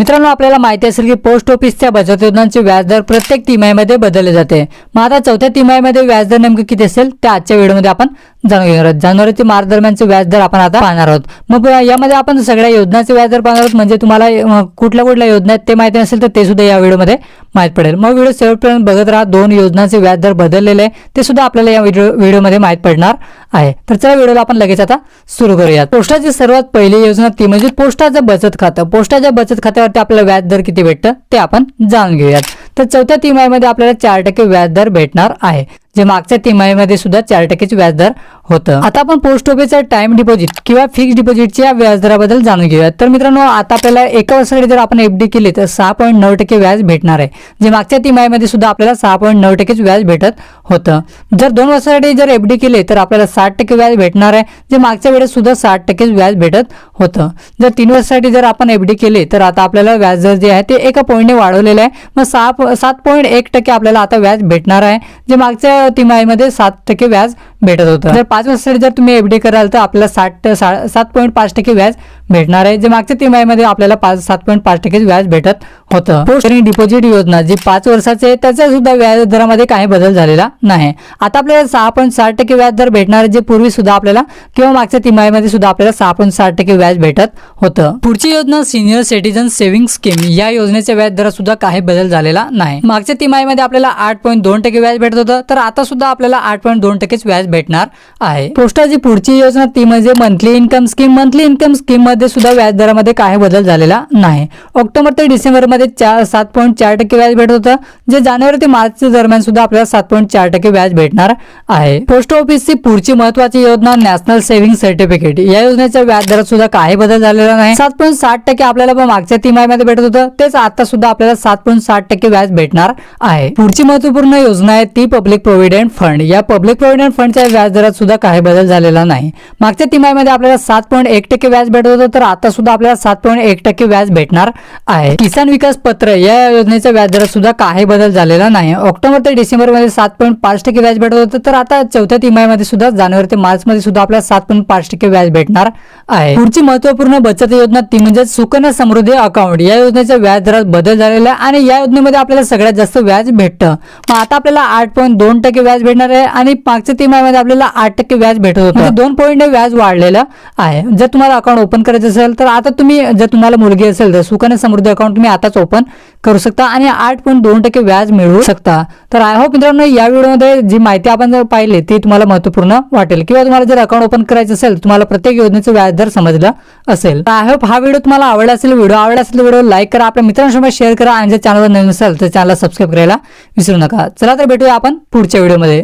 मित्रांनो आपल्याला माहिती असेल की पोस्ट ऑफिसच्या बचत योजनांचे व्याजदर प्रत्येक तिमाहीमध्ये बदलले जाते. मग आता चौथ्या तिमाहीमध्ये व्याजदर नेमकं किती असेल? ते आजच्या व्हिडिओमध्ये आपण जाणून घेणार आहोत. जानेवारी ते मार्च दरम्यानचे व्याजदर आपण आता पाहणार आहोत. मग यामध्ये आपण सगळ्या योजनांचे व्याजदर पाहणार आहोत. म्हणजे तुम्हाला कुठल्या कुठल्या योजना आहेत ते माहिती नसेल तर ते सुद्धा या व्हिडिओमध्ये माहीत पडेल. मग व्हिडिओ शेवटपर्यंत बघत राहा. दोन योजनांचे व्याजदर बदललेले आहे. ते सुद्धा आपल्याला या व्हिडिओ व्हिडिओमध्ये माहीत पडणार आहे. तर चला व्हिडिओला आपण लगेच आता सुरू करूयात. पोस्टाची सर्वात पहिली योजना ती म्हणजे पोस्टाचं बचत खातं. पोस्टाच्या बचत खात्यावरती आपल्याला व्याजदर किती भेटतं ते आपण जाणून घेऊयात. तर चौथ्या तिमाहीमध्ये आपल्याला चार टक्के व्याजदर भेटणार आहे. जे मागच्या तिमाहीमध्ये सुद्धा चार टक्केच व्याजदर होतं. आता आपण पोस्ट ऑफिसचा टाइम डिपॉझिट किंवा फिक्स डिपॉझिटच्या व्याजदराबद्दल जाणून घेऊयात. तर मित्रांनो आता आपल्याला एका वर्षासाठी जर आपण एफडी केली तर सहा पॉईंट नऊ टक्के व्याज भेटणार आहे. जे मागच्या तिमाहीमध्ये सुद्धा आपल्याला सहा पॉईंट नऊ टक्केच व्याज भेटत होतं. जर दोन वर्षासाठी जर एफडी केली तर आपल्याला साठ टक्के व्याज भेटणार आहे. जे मागच्या वेळेस सुद्धा साठ टक्केच व्याज भेटत होतं. जर तीन वर्षासाठी जर आपण एफडी केली तर आता आपल्याला व्याजदर जे आहे ते एका पॉईंटने वाढवलेलं आहे. मग सहा सात पॉईंट एक टक्के आपल्याला आता व्याज भेटणार आहे. जे मागच्या तिमाहीमध्ये सात टक्के व्याज भेटत होतं. जर पाच वर्षासाठी जर तुम्ही एफडी कराल तर आपल्याला साठ सात पॉईंट पाच टक्के व्याज भेटणार आहे. जे मागच्या तिमाहीमध्ये आपल्याला पाच सात पॉईंट पाच टक्के व्याज भेटत होतं. पोस्ट डिपॉझिट योजना जी पाच वर्षाचे आहे त्याचा सुद्धा व्याज दरामध्ये काही बदल झालेला नाही. आता आपल्याला सहा पॉईंट साठ टक्के व्याज दर भेटणार जे पूर्वी सुद्धा आपल्याला किंवा मागच्या तिमाहीमध्ये सुद्धा आपल्याला सहा पॉईंट साठ टक्के व्याज भेटत होतं. पुढची योजना सिनियर सिटीजन सेव्हिंग स्कीम या योजनेच्या व्याज दरात सुद्धा काही बदल झालेला नाही. मागच्या तिमाहीमध्ये आपल्याला आठ पॉईंट दोन टक्के व्याज भेटत होतं तर आता सुद्धा आपल्याला आठ पॉईंट दोन टक्केच व्याज भेटणार आहे. पोस्टाची पुढची योजना ती म्हणजे monthly income scheme monthly income स्कीममध्ये सुद्धा व्याजदरामध्ये काही बदल झालेला नाही. ऑक्टोबर ते डिसेंबरमध्ये चार सात पॉईंट चार टक्के व्याज भेटत होतं. जे जानेवारी ते मार्च दरम्यान सुद्धा आपल्याला सात पॉईंट चार टक्के व्याज भेटणार आहे. पोस्ट ऑफिसची पुढची महत्वाची योजना नॅशनल सेव्हिंग सर्टिफिकेट या योजनेच्या व्याज दरात सुद्धा काही बदल झालेला नाही. सात पॉईंट साठ टक्के आपल्याला पण मागच्या तिमाहीमध्ये भेटत होतं. तेच आता सुद्धा आपल्याला सात पॉईंट साठ टक्के व्याज भेटणार आहे. पुढची महत्त्वपूर्ण योजना आहे ती पब्लिक प्रोव्हिडंट फंड या पब्लिक प्रोव्हिडंट फंडच्या व्याज दरात सुद्धा काही बदल झालेला नाही. मागच्या तिमाहीमध्ये आपल्याला सात पॉईंट एक टक्के व्याज भेटत होतं. तर आता सुद्धा आपल्याला सात पॉईंट एक टक्के व्याज भेटणार आहे. किसान विकास पत्र या योजनेच्या व्याज दरात सुद्धा काही बदल झालेला नाही. ऑक्टोबर ते डिसेंबरमध्ये सात पॉईंट पाच टक्के व्याज भेटत होतं तर आता चौथ्या तिमाहीमध्ये सुद्धा जानेवारी ते मार्च मध्ये सुद्धा आपल्याला सात पॉईंट पाच टक्के व्याज भेटणार आहे. पुढची महत्त्वपूर्ण बचत योजना ती म्हणजे सुकन्या समृद्धी अकाउंट. या योजनेच्या व्याज दरात बदल झालेला आहे आणि या योजनेमध्ये आपल्याला सगळ्यात जास्त व्याज भेटतं. मग आता आपल्याला आठ पॉईंट दोन टक्के व्याज भेटणार आहे आणि मागच्या तिमाहीमध्ये आपल्याला आठ टक्के व्याज भेटत होतं. म्हणजे दोन पॉईंट व्याज वाढलेलं आहे. जर तुम्हाला अकाउंट ओपन करायचं असेल तर आता तुम्ही जर तुम्हाला मुलगी असेल तर सुकन्या समृद्धी अकाउंट तुम्ही आताच ओपन करू शकता आणि आठ पॉईंट दोन टक्के व्याज मिळवू शकता. तर आय होप मित्रांनो या व्हिडिओमध्ये जी माहिती आपण जर पाहिली ती तुम्हाला महत्त्वपूर्ण वाटेल. किंवा तुम्हाला जर अकाउंट ओपन करायचं असेल तुम्हाला प्रत्येक योजनेचं व्याजदर समजलं असेल. तर आय होप हा व्हिडिओ तुम्हाला आवडला असेल व्हिडिओ आवडला असेल व्हिडिओ लाईक करा आपल्या मित्रांसोबत शेअर करा आणि जर चॅनलवर नवीन असेल तर चॅनलला सबस्क्राईब करायला विसरू नका. चला तर भेटूया आपण पुढच्या व्हिडिओमध्ये.